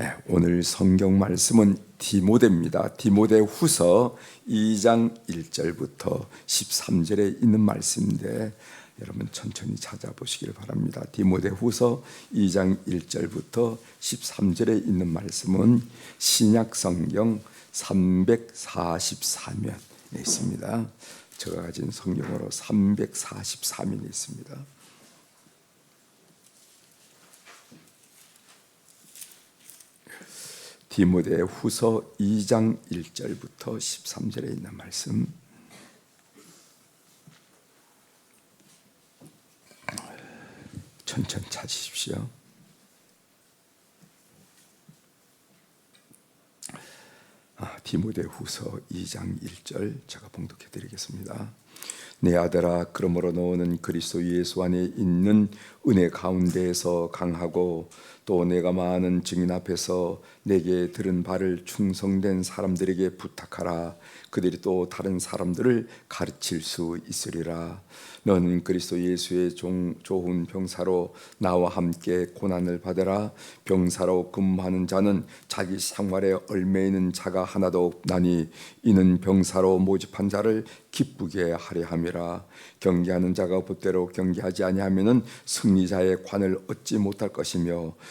예, 오늘 성경 말씀은 디모데입니다. 디모데 후서 2장 1절부터 13절에 있는 말씀인데 여러분 천천히 찾아보시길 바랍니다. 디모데 후서 2장 1절부터 13절에 있는 말씀은 신약 성경 344면에 있습니다. 제가 가진 성경으로 344면이 있습니다. 디모데 후서 2장 1절부터 13절에 있는 말씀 천천히 찾으십시오. 아, 디모데 후서 2장 1절 제가 봉독해 드리겠습니다. 내 아들아 그러므로 너는 그리스도 예수 안에 있는 은혜 가운데에서 강하고 또 내가 많은 증인 앞에서 내게 들은 바를 충성된 사람들에게 부탁하라. 그들이 또 다른 사람들을 가르칠 수 있으리라. 너는 그리스도 예수의 종, 좋은 병사로 나와 함께 고난을 받으라. 병사로 근무하는 자는 자기 생활에 얽매이는 자가 하나도 없나니 이는 병사로 모집한 자를 기쁘게 하려 함이라. 경계하는 자가 법대로 경계하지 아니하면은 승리자의 관을 얻지 못할 것이며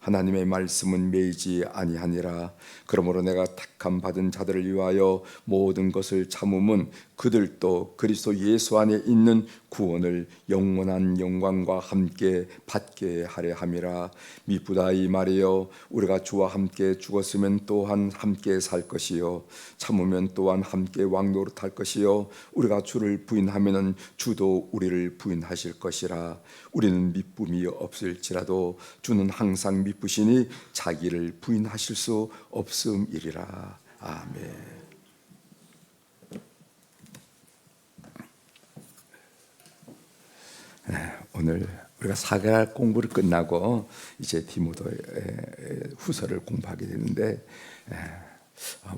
하나님의 말씀은 매이지 아니하니라. 그러므로 내가 택함 받은 자들을 위하여 모든 것을 참음은 그들도 그리스도 예수 안에 있는 구원을 영원한 영광과 함께 받게 하려 함이라. 미쁘다 이 말이여. 우리가 주와 함께 죽었으면 또한 함께 살 것이요. 참으면 또한 함께 왕노릇할 것이요. 우리가 주를 부인하면은 주도 우리를 부인하실 것이라. 우리는 미쁨이 없을지라도 주는 항상 미 쁘시니 자기를 부인하실 수 없음이리라 아멘. 네, 오늘 우리가 사계절 공부를 끝나고 이제 디모도의 후서를 공부하게 되는데 아,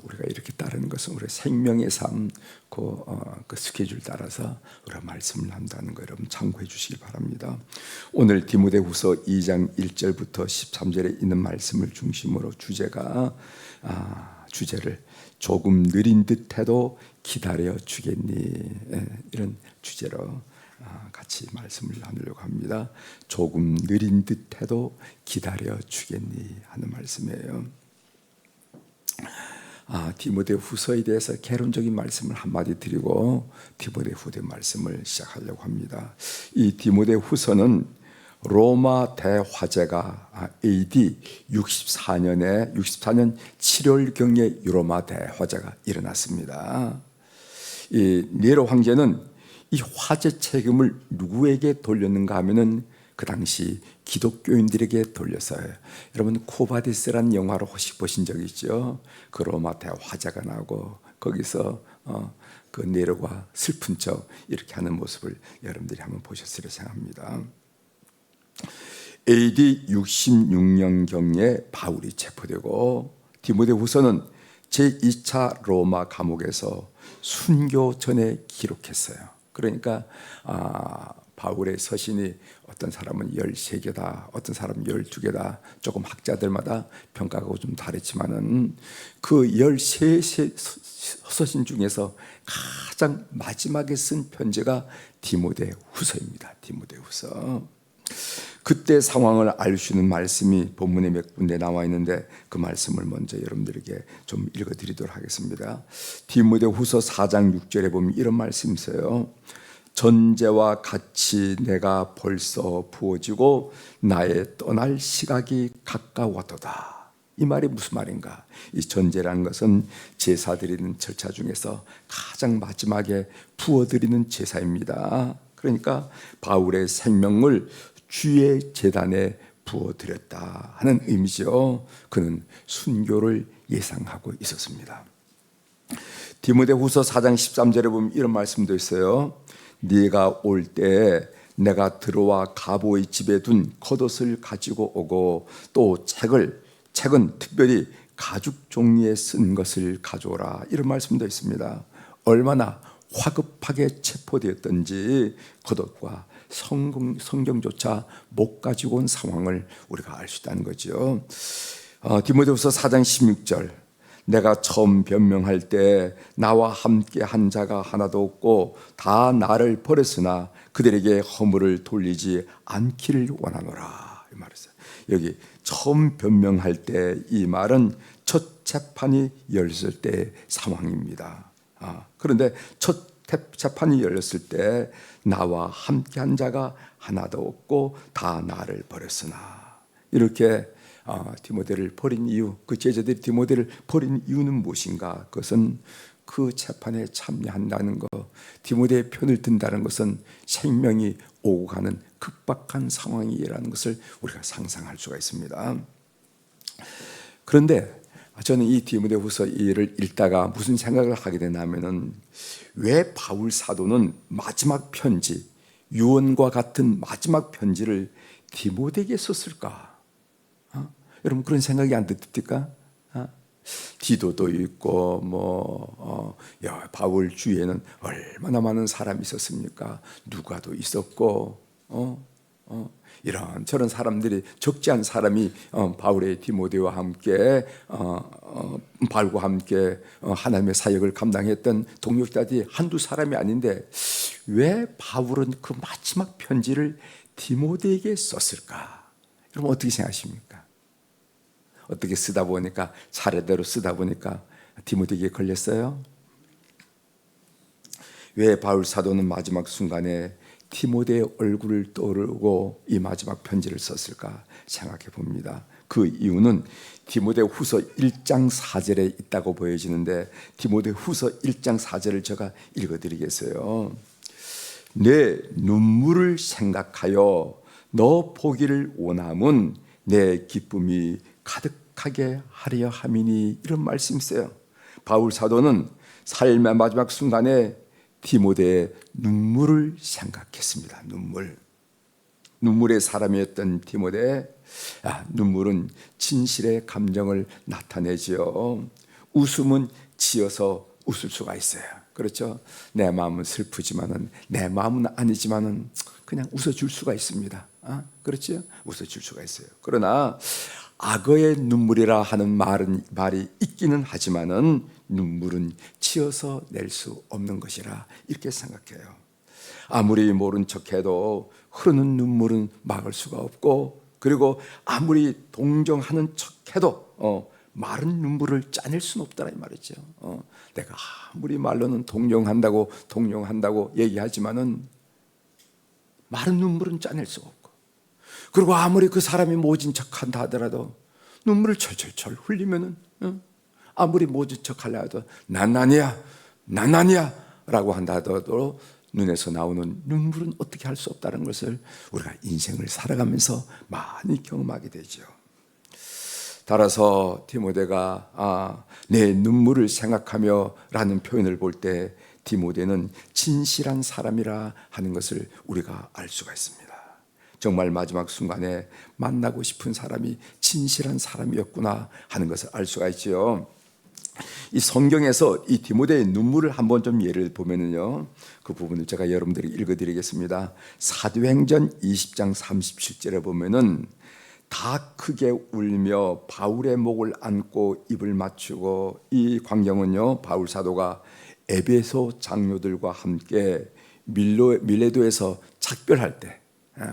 우리가 이렇게 따르는 것은 우리 생명의 삶, 그, 어, 그 스케줄 따라서 우리가 말씀을 한다는 거 여러분 참고해 주시기 바랍니다. 오늘 디모데후서 2장 1절부터 13절에 있는 말씀을 중심으로 주제가 아, 주제를 조금 느린 듯해도 기다려 주겠니 이런 주제로 아, 같이 말씀을 나누려고 합니다. 조금 느린 듯해도 기다려 주겠니 하는 말씀이에요. 아, 디모데 후서에 대해서 개론적인 말씀을 한마디 드리고 디모데 후대 말씀을 시작하려고 합니다. 이 디모데 후서는 로마 대화재가 AD 64년에 64년 7월 경에 유로마 대화재가 일어났습니다. 이 네로 황제는 이 화재 책임을 누구에게 돌렸는가 하면은 그 당시 기독교인들에게 돌렸어요. 여러분 코바디스란 영화를 혹시 보신 적 있죠? 그 로마 대 화재가 나고 거기서 어, 그 네로가 슬픈 척 이렇게 하는 모습을 여러분들이 한번 보셨으리 생각합니다. AD 66년 경에 바울이 체포되고 디모데후서는 제 2차 로마 감옥에서 순교 전에 기록했어요. 그러니까 아, 바울의 서신이 어떤 사람은 13개다, 어떤 사람은 12개다. 조금 학자들마다 평가가 좀 다르지만은 그 13세 서신 중에서 가장 마지막에 쓴 편지가 디모데 후서입니다. 디모데 후서. 그때 상황을 알 수 있는 말씀이 본문에 몇 군데 나와 있는데 그 말씀을 먼저 여러분들에게 좀 읽어 드리도록 하겠습니다. 디모데 후서 4장 6절에 보면 이런 말씀이 있어요. 전제와 같이 내가 벌써 부어지고 나의 떠날 시각이 가까웠도다. 이 말이 무슨 말인가? 이 전제라는 것은 제사 드리는 절차 중에서 가장 마지막에 부어 드리는 제사입니다. 그러니까 바울의 생명을 주의 재단에 부어 드렸다 하는 의미죠. 그는 순교를 예상하고 있었습니다. 디모데후서 4장 13절에 보면 이런 말씀도 있어요. 네가 올때 내가 들어와 가보의 집에 둔 겉옷을 가지고 오고 또 책을 책은 특별히 가죽 종이에 쓴 것을 가져오라 이런 말씀도 있습니다. 얼마나 화급하게 체포되었던지 겉옷과 성경, 성경조차 못 가지고 온 상황을 우리가 알 수 있다는 거죠. 어, 디모데후서 4장 16절 내가 처음 변명할 때 나와 함께 한 자가 하나도 없고 다 나를 버렸으나 그들에게 허물을 돌리지 않기를 원하노라 이 말이었어요. 여기 처음 변명할 때 이 말은 첫 재판이 열렸을 때 상황입니다. 아, 그런데 첫 재판이 열렸을 때 나와 함께 한 자가 하나도 없고 다 나를 버렸으나 이렇게 어, 디모데를 버린 이유, 그 제자들이 디모데를 버린 이유는 무엇인가? 그것은 그 재판에 참여한다는 것, 디모데의 편을 든다는 것은 생명이 오고 가는 급박한 상황이라는 것을 우리가 상상할 수가 있습니다. 그런데 저는 이 디모데후서 이를 읽다가 무슨 생각을 하게 되냐면은 왜 바울 사도는 마지막 편지 유언과 같은 마지막 편지를 디모데에게 썼을까? 어? 여러분 그런 생각이 안 듭니까? 어? 디도도 있고 뭐 어, 야, 바울 주위에는 얼마나 많은 사람이 있었습니까? 누가도 있었고 어? 어? 이런 저런 사람들이 적지 않은 사람이 어, 바울의 디모데와 함께 어, 어, 바울과 함께 어, 하나님의 사역을 감당했던 동역자들이 한두 사람이 아닌데 왜 바울은 그 마지막 편지를 디모데에게 썼을까? 여러분 어떻게 생각하십니까? 어떻게 쓰다 보니까 차례대로 쓰다 보니까 디모데에게 걸렸어요? 왜 바울 사도는 마지막 순간에 디모데의 얼굴을 떠오르고 이 마지막 편지를 썼을까 생각해 봅니다. 그 이유는 디모데 후서 1장 4절에 있다고 보여지는데 디모데 후서 1장 4절을 제가 읽어 드리겠어요. 내 눈물을 생각하여 너 보기를 원함은 내 기쁨이 가득 하게 하려 함이니 이런 말씀이 있어요. 바울 사도는 삶의 마지막 순간에 디모데의 눈물을 생각했습니다. 눈물. 눈물의 사람이었던 디모데, 아, 눈물은 진실의 감정을 나타내지요. 웃음은 지어서 웃을 수가 있어요. 그렇죠? 내 마음은 슬프지만은 내 마음은 아니지만은 그냥 웃어줄 수가 있습니다. 아, 그렇죠? 웃어줄 수가 있어요. 그러나 악어의 눈물이라 하는 말은 말이 있기는 하지만은 눈물은 치어서 낼 수 없는 것이라 이렇게 생각해요. 아무리 모른 척해도 흐르는 눈물은 막을 수가 없고 그리고 아무리 동정하는 척해도 어, 마른 눈물을 짜낼 수는 없다라 이 말이죠. 어, 내가 아무리 말로는 동정한다고 동정한다고 얘기하지만은 마른 눈물은 짜낼 수 없고 그리고 아무리 그 사람이 모진 척한다 하더라도 눈물을 철철철 흘리면은 어, 아무리 모진 척하려 해도 난 아니야, 난 아니야 라고 한다 하더라도 눈에서 나오는 눈물은 어떻게 할 수 없다는 것을 우리가 인생을 살아가면서 많이 경험하게 되죠. 따라서 디모데가 아, 내 눈물을 생각하며라는 표현을 볼 때 디모데는 진실한 사람이라 하는 것을 우리가 알 수가 있습니다. 정말 마지막 순간에 만나고 싶은 사람이 진실한 사람이었구나 하는 것을 알 수가 있지요. 이 성경에서 이 디모데의 눈물을 한번 좀 예를 보면은요. 그 부분을 제가 여러분들에게 읽어 드리겠습니다. 사도행전 20장 37절에 보면은 다 크게 울며 바울의 목을 안고 입을 맞추고 이 광경은요. 바울 사도가 에베소 장로들과 함께 밀로, 밀레도에서 작별할 때 예,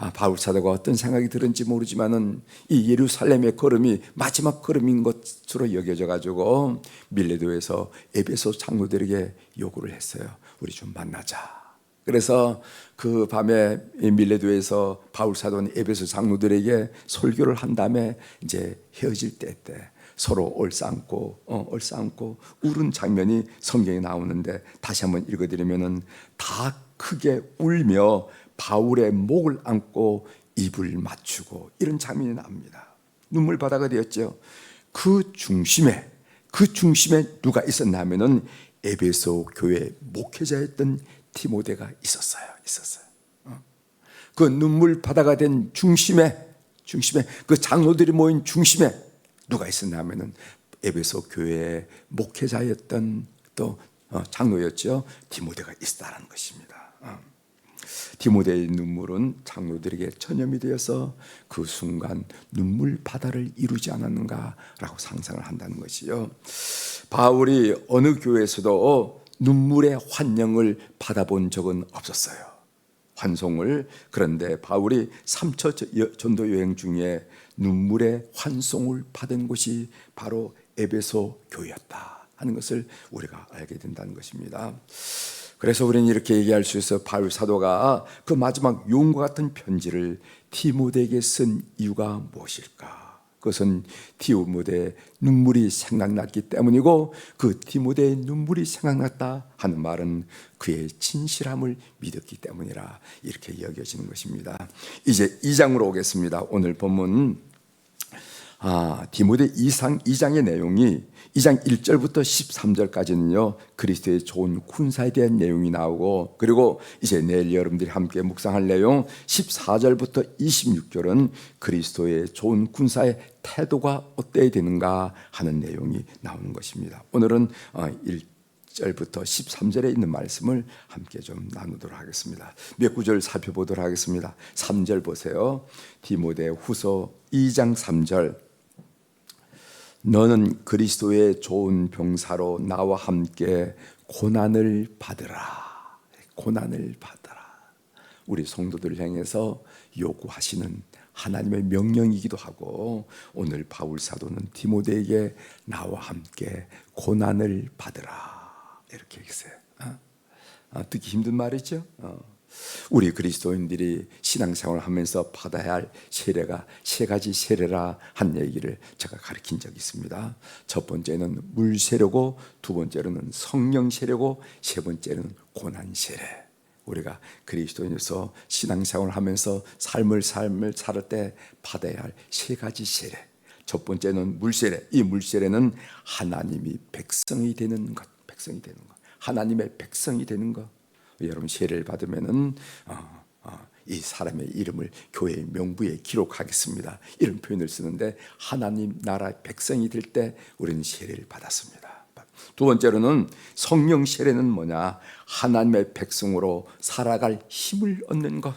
아, 바울 사도가 어떤 생각이 들은지 모르지만은 이 예루살렘의 걸음이 마지막 걸음인 것으로 여겨져 가지고 밀레도에서 에베소 장로들에게 요구를 했어요. 우리 좀 만나자. 그래서 그 밤에 밀레도에서 바울 사도는 에베소 장로들에게 설교를 한 다음에 이제 헤어질 때 때 서로 얼싸안고 어, 얼싸안고 울은 장면이 성경에 나오는데 다시 한번 읽어드리면은 다 크게 울며 바울의 목을 안고 입을 맞추고 이런 장면이 나옵니다. 눈물 바다가 되었죠. 그 중심에 그 중심에 누가 있었냐면은 에베소 교회 목회자였던 디모데가 있었어요. 있었어요. 어. 그 눈물 바다가 된 중심에 중심에 그 장로들이 모인 중심에 누가 있었냐면은 에베소 교회의 목회자였던 또 어, 장로였죠. 디모데가 있었다는 것입니다. 어. 디모데의 눈물은 장로들에게 전염이 되어서 그 순간 눈물 바다를 이루지 않았는가라고 상상을 한다는 것이요. 바울이 어느 교회에서도 눈물의 환영을 받아본 적은 없었어요. 환송을 그런데 바울이 삼처 전도 여행 중에 눈물의 환송을 받은 곳이 바로 에베소 교회였다 하는 것을 우리가 알게 된다는 것입니다. 그래서 우리는 이렇게 얘기할 수 있어 바울 사도가 그 마지막 용과 같은 편지를 디모데에게 쓴 이유가 무엇일까? 그것은 디모데의 눈물이 생각났기 때문이고 그 디모데의 눈물이 생각났다 하는 말은 그의 진실함을 믿었기 때문이라 이렇게 여겨지는 것입니다. 이제 2장으로 오겠습니다. 오늘 본문 아, 디모데 2상 2장의 내용이 2장 1절부터 13절까지는요. 그리스도의 좋은 군사에 대한 내용이 나오고 그리고 이제 내일 여러분들이 함께 묵상할 내용 14절부터 26절은 그리스도의 좋은 군사의 태도가 어때야 되는가 하는 내용이 나오는 것입니다. 오늘은 1절부터 어, 13절에 있는 말씀을 함께 좀 나누도록 하겠습니다. 몇 구절 살펴보도록 하겠습니다. 3절 보세요. 디모데 후서 2장 3절 너는 그리스도의 좋은 병사로 나와 함께 고난을 받으라. 고난을 받으라. 우리 성도들 향해서 요구하시는 하나님의 명령이기도 하고 오늘 바울 사도는 디모데에게 나와 함께 고난을 받으라 이렇게 했어요. 어? 듣기 힘든 말이죠. 어. 우리 그리스도인들이 신앙생활을 하면서 받아야 할 세례가 세 가지 세례라 한 얘기를 제가 가르친 적이 있습니다. 첫 번째는 물 세례고 두 번째로는 성령 세례고 세 번째는 고난 세례. 우리가 그리스도인으로서 신앙생활을 하면서 삶을 삶을 살을 때 받아야 할 세 가지 세례. 첫 번째는 물세례. 이 물세례는 하나님이 백성이 되는 것, 백성이 되는 것. 하나님의 백성이 되는 것. 여러분 세례를 받으면은 어, 어, 이 사람의 이름을 교회의 명부에 기록하겠습니다. 이런 표현을 쓰는데 하나님 나라 백성이 될 때 우리는 세례를 받았습니다. 두 번째로는 성령 세례는 뭐냐? 하나님의 백성으로 살아갈 힘을 얻는 것.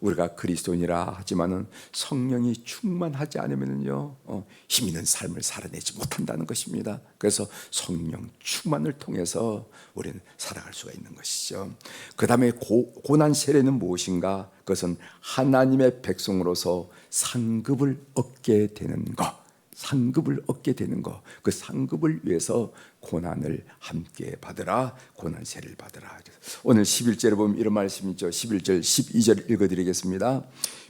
어. 우리가 그리스도인이라 하지만은 성령이 충만하지 않으면요 어, 힘 있는 삶을 살아내지 못한다는 것입니다. 그래서 성령 충만을 통해서 우리는 살아갈 수가 있는 것이죠. 그 다음에 고난 세례는 무엇인가? 그것은 하나님의 백성으로서 상급을 얻게 되는 것. 상급을 얻게 되는 것, 그 상급을 위해서 고난을 함께 받으라, 고난세를 받으라. 오늘 11절에 보면 이런 말씀이 있죠. 11절, 12절 읽어드리겠습니다.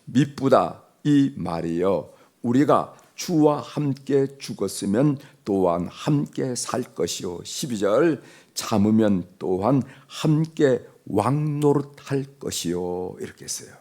미쁘다 이 말이요. 우리가 주와 함께 죽었으면 또한 함께 살 것이요. 12절 참으면 또한 함께 왕노릇할 것이요. 이렇게 했어요.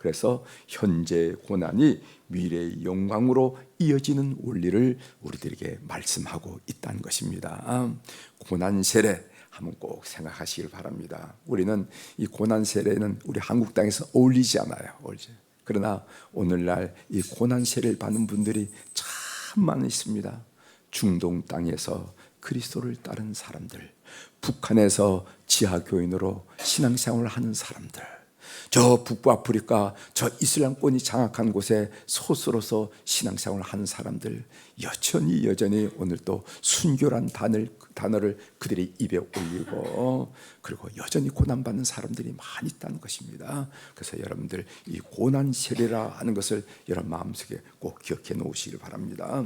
어. 그래서 현재 고난이 미래의 영광으로 이어지는 원리를 우리들에게 말씀하고 있다는 것입니다. 고난 세례 한번 꼭 생각하시길 바랍니다. 우리는 이 고난 세례는 우리 한국 땅에서 어울리지 않아요. 어울리지. 그러나 오늘날 이 고난 세례를 받는 분들이 참 많이 있습니다. 중동 땅에서 그리스도를 따른 사람들, 북한에서 지하 교인으로 신앙생활을 하는 사람들, 저 북부아프리카 저 이슬람권이 장악한 곳에 소수로서 신앙생활을 하는 사람들 여전히 여전히 오늘 또 순교란 단어를, 단어를 그들의 입에 올리고 그리고 여전히 고난받는 사람들이 많이 있다는 것입니다. 그래서 여러분들 이 고난 세례라 하는 것을 여러분 마음속에 꼭 기억해 놓으시길 바랍니다.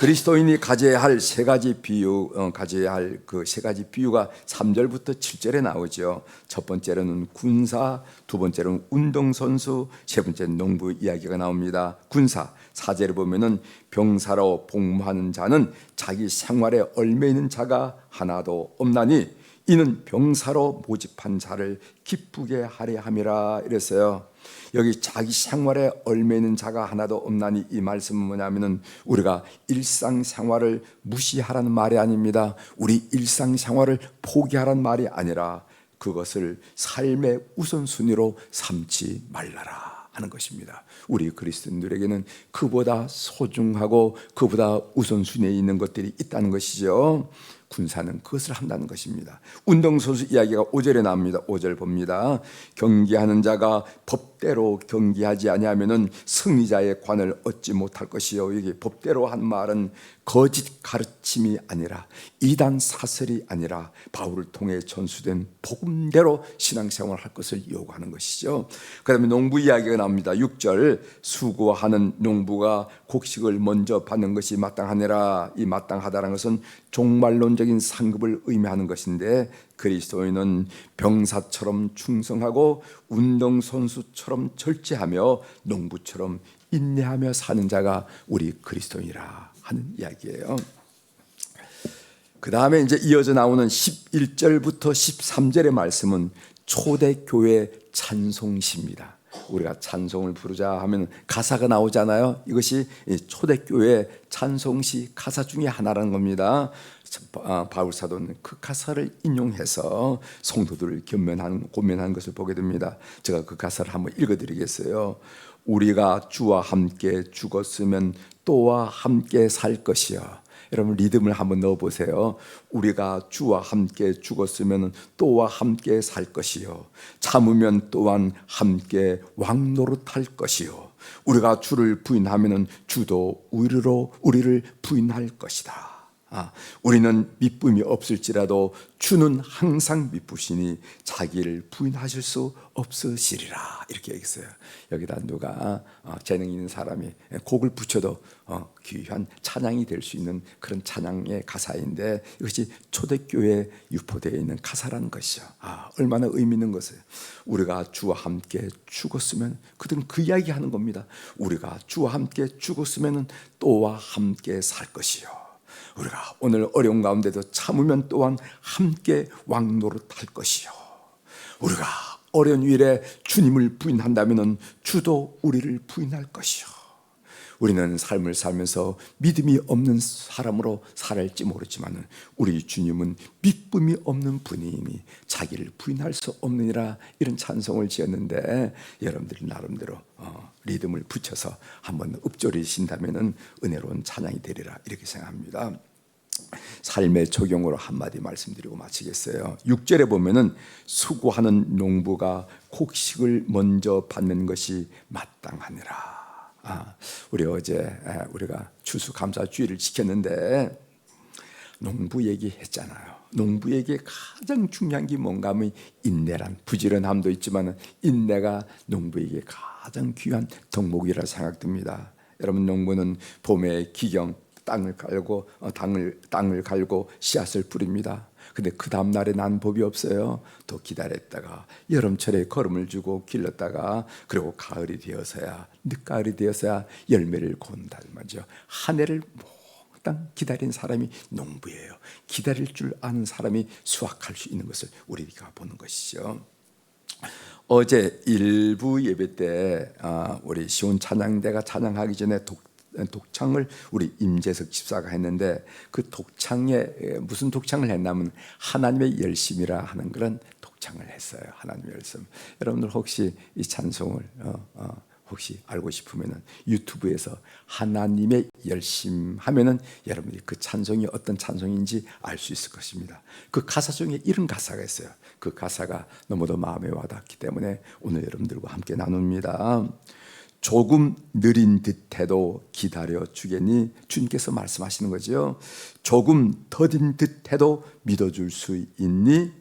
그리스도인이 가져야 할 세 가지 비유, 어, 가져야 할 그 세 가지 비유가 3절부터 7절에 나오죠. 첫 번째로는 군사, 두 번째로는 운동선수, 세 번째는 농부 이야기가 나옵니다. 군사, 사제를 보면은 병사로 복무하는 자는 자기 생활에 얽매이는 자가 하나도 없나니 이는 병사로 모집한 자를 기쁘게 하려 함이라 이랬어요. 여기 자기 생활에 얽매이는 자가 하나도 없나니 이 말씀은 뭐냐면은 우리가 일상생활을 무시하라는 말이 아닙니다. 우리 일상생활을 포기하라는 말이 아니라 그것을 삶의 우선순위로 삼지 말라라 하는 것입니다. 우리 그리스도인들에게는 그보다 소중하고 그보다 우선순위에 있는 것들이 있다는 것이죠. 군사는 그것을 한다는 것입니다. 운동선수 이야기가 5절에 나옵니다. 5절 봅니다. 경기하는 자가 법대로 경기하지 아니하면은 승리자의 관을 얻지 못할 것이요. 여기 법대로 한 말은 거짓 가르침이 아니라 이단 사설이 아니라 바울을 통해 전수된 복음대로 신앙생활을 할 것을 요구하는 것이죠. 그다음에 농부 이야기가 나옵니다. 6절 수고하는 농부가 곡식을 먼저 받는 것이 마땅하니라. 이 마땅하다는 것은 종말론적인 상급을 의미하는 것인데 그리스도인은 병사처럼 충성하고 운동선수처럼 절제하며 농부처럼 인내하며 사는 자가 우리 그리스도인이라 하는 이야기예요. 그 다음에 이제 이어져 나오는 11절부터 13절의 말씀은 초대교회 찬송시입니다. 우리가 찬송을 부르자 하면 가사가 나오잖아요. 이것이 초대교회 찬송시 가사 중에 하나라는 겁니다. 아, 바울 사도는 그 가사를 인용해서 성도들을 견면하는 고면하는 것을 보게 됩니다. 제가 그 가사를 한번 읽어드리겠어요. 우리가 주와 함께 죽었으면 또와 함께 살 것이요. 여러분 리듬을 한번 넣어 보세요. 우리가 주와 함께 죽었으면 또와 함께 살 것이요. 참으면 또한 함께 왕노릇할 것이요. 우리가 주를 부인하면은 주도 우리로 우리를 부인할 것이다. 아, 우리는 미쁨이 없을지라도 주는 항상 미쁘시니 자기를 부인하실 수 없으시리라 이렇게 얘기했어요. 여기다 누가 어, 재능 있는 사람이 곡을 붙여도 어, 귀한 찬양이 될 수 있는 그런 찬양의 가사인데 이것이 초대교회 유포되어 있는 가사라는 것이죠. 아, 얼마나 의미 있는 것이에요. 우리가 주와 함께 죽었으면 그들은 그 이야기 하는 겁니다. 우리가 주와 함께 죽었으면 또와 함께 살 것이요. 우리가 오늘 어려운 가운데도 참으면 또한 함께 왕노릇할 것이요. 우리가 어려운 일에 주님을 부인한다면 주도 우리를 부인할 것이요. 우리는 삶을 살면서 믿음이 없는 사람으로 살을지 모르지만 우리 주님은 믿음이 없는 분이니 자기를 부인할 수 없느니라 이런 찬송을 지었는데 여러분들이 나름대로 어, 리듬을 붙여서 한번 읊조리신다면 은혜로운 찬양이 되리라 이렇게 생각합니다. 삶의 적용으로 한마디 말씀드리고 마치겠어요. 6절에 보면은 수고하는 농부가 곡식을 먼저 받는 것이 마땅하니라. 아, 우리 어제 우리가 추수감사주의를 지켰는데 농부 얘기했잖아요. 농부에게 가장 중요한 게 뭔가 하면 인내란 부지런함도 있지만 인내가 농부에게 가장 귀한 덕목이라 생각됩니다. 여러분 농부는 봄에 기경 땅을 갈고 어, 땅을 땅을 갈고 씨앗을 뿌립니다. 근데 그 다음 날에 난 법이 없어요. 또 기다렸다가 여름철에 걸음을 주고 길렀다가 그리고 가을이 되어서야 늦가을이 되어서야 열매를 말이죠. 한 해를 몽땅 기다린 사람이 농부예요. 기다릴 줄 아는 사람이 수확할 수 있는 것을 우리가 보는 것이죠. 어제 일부 예배 때 아, 우리 시온 찬양대가 찬양하기 전에 독 독창을 우리 임재석 집사가 했는데 그 독창에 무슨 독창을 했냐면 하나님의 열심이라 하는 그런 독창을 했어요. 하나님의 열심. 여러분들 혹시 이 찬송을 어, 어, 혹시 알고 싶으면 유튜브에서 하나님의 열심 하면은 여러분이 그 찬송이 어떤 찬송인지 알 수 있을 것입니다. 그 가사 중에 이런 가사가 있어요. 그 가사가 너무도 마음에 와닿기 때문에 오늘 여러분들과 함께 나눕니다. 조금 느린 듯해도 기다려 주겠니? 주님께서 말씀하시는 거죠. 조금 더딘 듯해도 믿어줄 수 있니?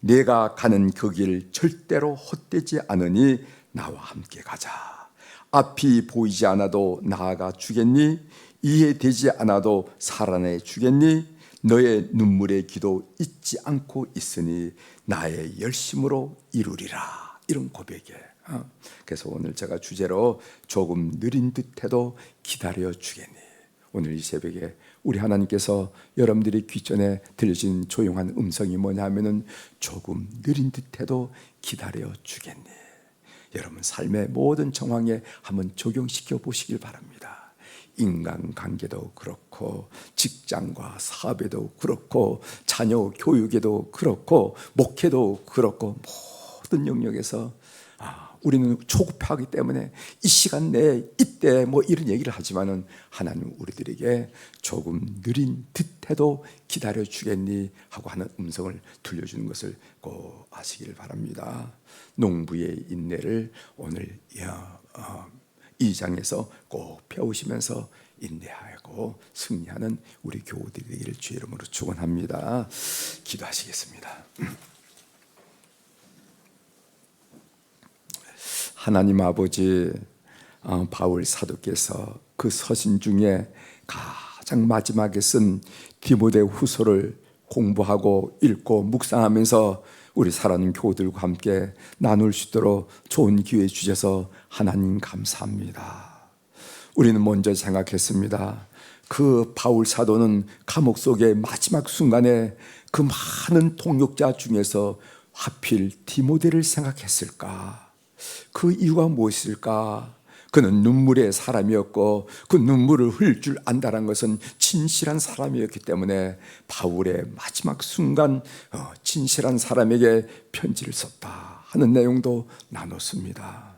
내가 가는 그 길 절대로 헛되지 않으니 나와 함께 가자. 앞이 보이지 않아도 나아가 주겠니? 이해되지 않아도 살아내 주겠니? 너의 눈물의 기도 잊지 않고 있으니 나의 열심으로 이루리라. 이런 고백이에요. 어. 그래서 오늘 제가 주제로 조금 느린 듯해도 기다려 주겠니. 오늘 이 새벽에 우리 하나님께서 여러분들이 귀전에 들려진 조용한 음성이 뭐냐 하면은 조금 느린 듯해도 기다려 주겠네. 여러분 삶의 모든 정황에 한번 적용시켜 보시길 바랍니다. 인간 관계도 그렇고 직장과 사업에도 그렇고 자녀 교육에도 그렇고 목회도 그렇고 모든 영역에서 아, 우리는 초급하기 때문에 이 시간 내에 이때 뭐 이런 얘기를 하지만은 하나님 우리들에게 조금 느린 듯해도 기다려 주겠니 하고 하는 음성을 들려주는 것을 꼭 아시길 바랍니다. 농부의 인내를 오늘 어, 이 장에서 꼭 배우시면서 인내하고 승리하는 우리 교우들이 되기를 주의 이름으로 축원합니다. 기도하시겠습니다. 하나님 아버지 어, 바울 사도께서 그 서신 중에 가장 마지막에 쓴 디모데 후서를 공부하고 읽고 묵상하면서 우리 사랑하는 교우들과 함께 나눌 수 있도록 좋은 기회 주셔서 하나님 감사합니다. 우리는 먼저 생각했습니다. 그 바울 사도는 감옥 속의 마지막 순간에 그 많은 동역자 중에서 하필 디모데를 생각했을까? 그 이유가 무엇일까? 그는 눈물의 사람이었고 그 눈물을 흘릴 줄 안다는 것은 진실한 사람이었기 때문에 바울의 마지막 순간 어, 진실한 사람에게 편지를 썼다 하는 내용도 나눴습니다.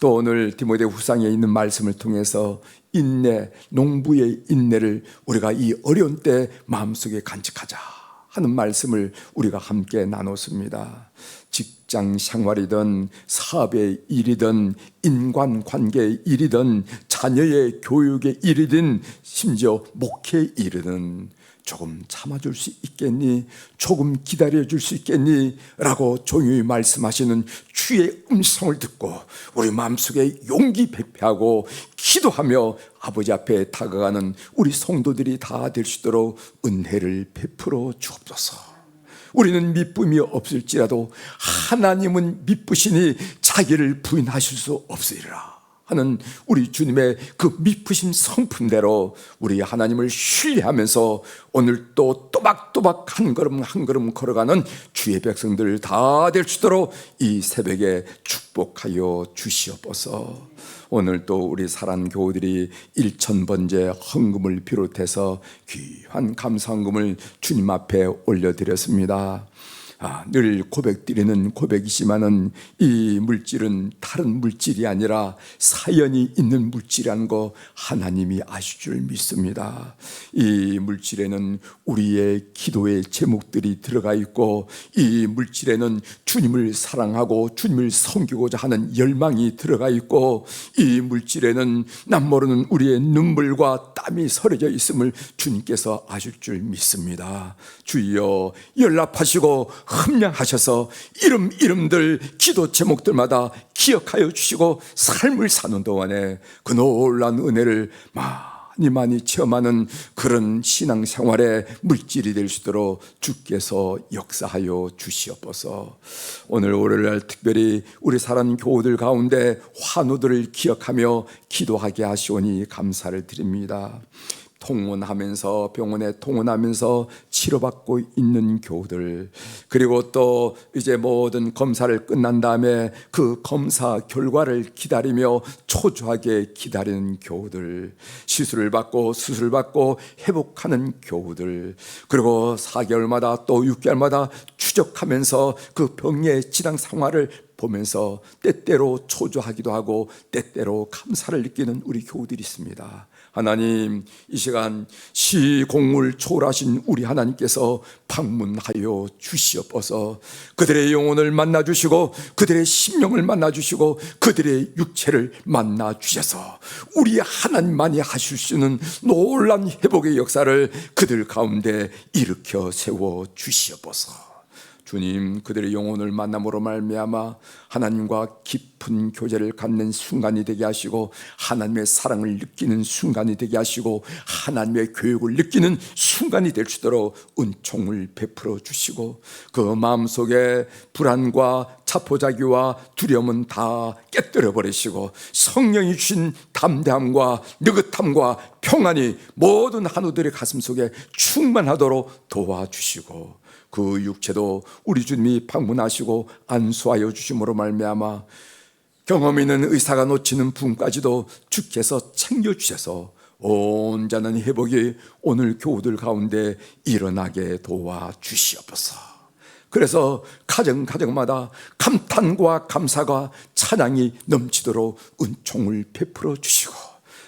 또 오늘 디모데 후상에 있는 말씀을 통해서 인내, 농부의 인내를 우리가 이 어려운 때 마음속에 간직하자 하는 말씀을 우리가 함께 나눴습니다. 직장 생활이든 사업의 일이든 인간 관계의 일이든 자녀의 교육의 일이든 심지어 목회의 일이든 조금 참아줄 수 있겠니? 조금 기다려줄 수 있겠니? 라고 조용히 말씀하시는 주의 음성을 듣고 우리 마음속에 용기 백배하고 기도하며 아버지 앞에 다가가는 우리 성도들이 다 될 수 있도록 은혜를 베풀어 주옵소서. 우리는 미쁨이 없을지라도 하나님은 미쁘시니 자기를 부인하실 수 없으리라. 하는 우리 주님의 그 미쁘신 성품대로 우리 하나님을 신뢰하면서 오늘 또 또박또박 한 걸음 한 걸음 걸어가는 주의 백성들 다 될 수 있도록 이 새벽에 축복하여 주시옵소서. 오늘 또 우리 사랑 교우들이 일천 번째 헌금을 비롯해서 귀한 감사헌금을 주님 앞에 올려드렸습니다. 아, 늘 고백드리는 고백이지만은 이 물질은 다른 물질이 아니라 사연이 있는 물질이라는 거 하나님이 아실 줄 믿습니다. 이 물질에는 우리의 기도의 제목들이 들어가 있고 이 물질에는 주님을 사랑하고 주님을 섬기고자 하는 열망이 들어가 있고 이 물질에는 남 모르는 우리의 눈물과 땀이 서려져 있음을 주님께서 아실 줄 믿습니다. 주여 연락하시고 흠량하셔서 이름 이름들 기도 제목들마다 기억하여 주시고 삶을 사는 동안에 그 놀란 은혜를 많이 많이 체험하는 그런 신앙생활의 물질이 될 수 있도록 주께서 역사하여 주시옵소서. 오늘 월요일 특별히 우리 사랑 교우들 가운데 환우들을 기억하며 기도하게 하시오니 감사를 드립니다. 통원하면서 병원에 통원하면서 치료받고 있는 교우들. 그리고 또 이제 모든 검사를 끝난 다음에 그 검사 결과를 기다리며 초조하게 기다리는 교우들. 시술을 받고 수술을 받고 회복하는 교우들. 그리고 4개월마다 또 6개월마다 추적하면서 그 병의 진앙 상황을 보면서 때때로 초조하기도 하고 때때로 감사를 느끼는 우리 교우들이 있습니다. 하나님 이 시간 시공을 초월하신 우리 하나님께서 방문하여 주시옵소서. 그들의 영혼을 만나 주시고 그들의 심령을 만나 주시고 그들의 육체를 만나 주셔서 우리 하나님만이 하실 수 있는 놀란 회복의 역사를 그들 가운데 일으켜 세워 주시옵소서 주님 그들의 영혼을 만남으로 말미암아 하나님과 깊은 교제를 갖는 순간이 되게 하시고 하나님의 사랑을 느끼는 순간이 되게 하시고 하나님의 교육을 느끼는 순간이 될 수 있도록 은총을 베풀어 주시고 그 마음속에 불안과 자포자기와 두려움은 다 깨뜨려 버리시고 성령이 주신 담대함과 느긋함과 평안이 모든 한우들의 가슴 속에 충만하도록 도와주시고 그 육체도 우리 주님이 방문하시고 안수하여 주심으로 말미암아 경험 있는 의사가 놓치는 부분까지도 주께서 챙겨 주셔서 온전한 회복이 오늘 교우들 가운데 일어나게 도와 주시옵소서. 그래서 가정 가정마다 감탄과 감사가 찬양이 넘치도록 은총을 베풀어 주시고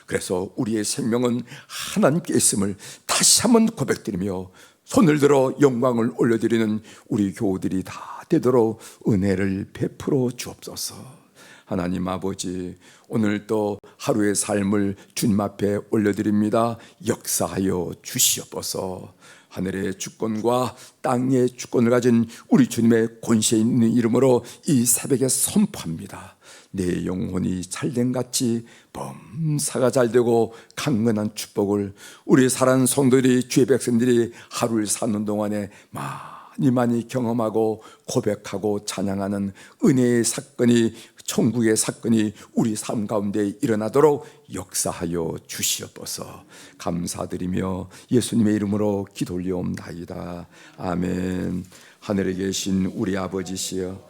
그래서 우리의 생명은 하나님께 있음을 다시 한번 고백드리며 손을 들어 영광을 올려드리는 우리 교우들이 다 되도록 은혜를 베풀어 주옵소서. 하나님 아버지, 오늘 또 하루의 삶을 주님 앞에 올려드립니다. 역사하여 주시옵소서. 하늘의 주권과 땅의 주권을 가진 우리 주님의 권세 있는 이름으로 이 새벽에 선포합니다. 내 영혼이 잘된 같이 범사가 잘 되고 강건한 축복을 우리 사랑 성도들이 주의 백성들이 하루를 사는 동안에 많이 많이 경험하고 고백하고 찬양하는 은혜의 사건이 천국의 사건이 우리 삶 가운데 일어나도록 역사하여 주시옵소서. 감사드리며 예수님의 이름으로 기도 올려옵나이다. 아멘. 하늘에 계신 우리 아버지시여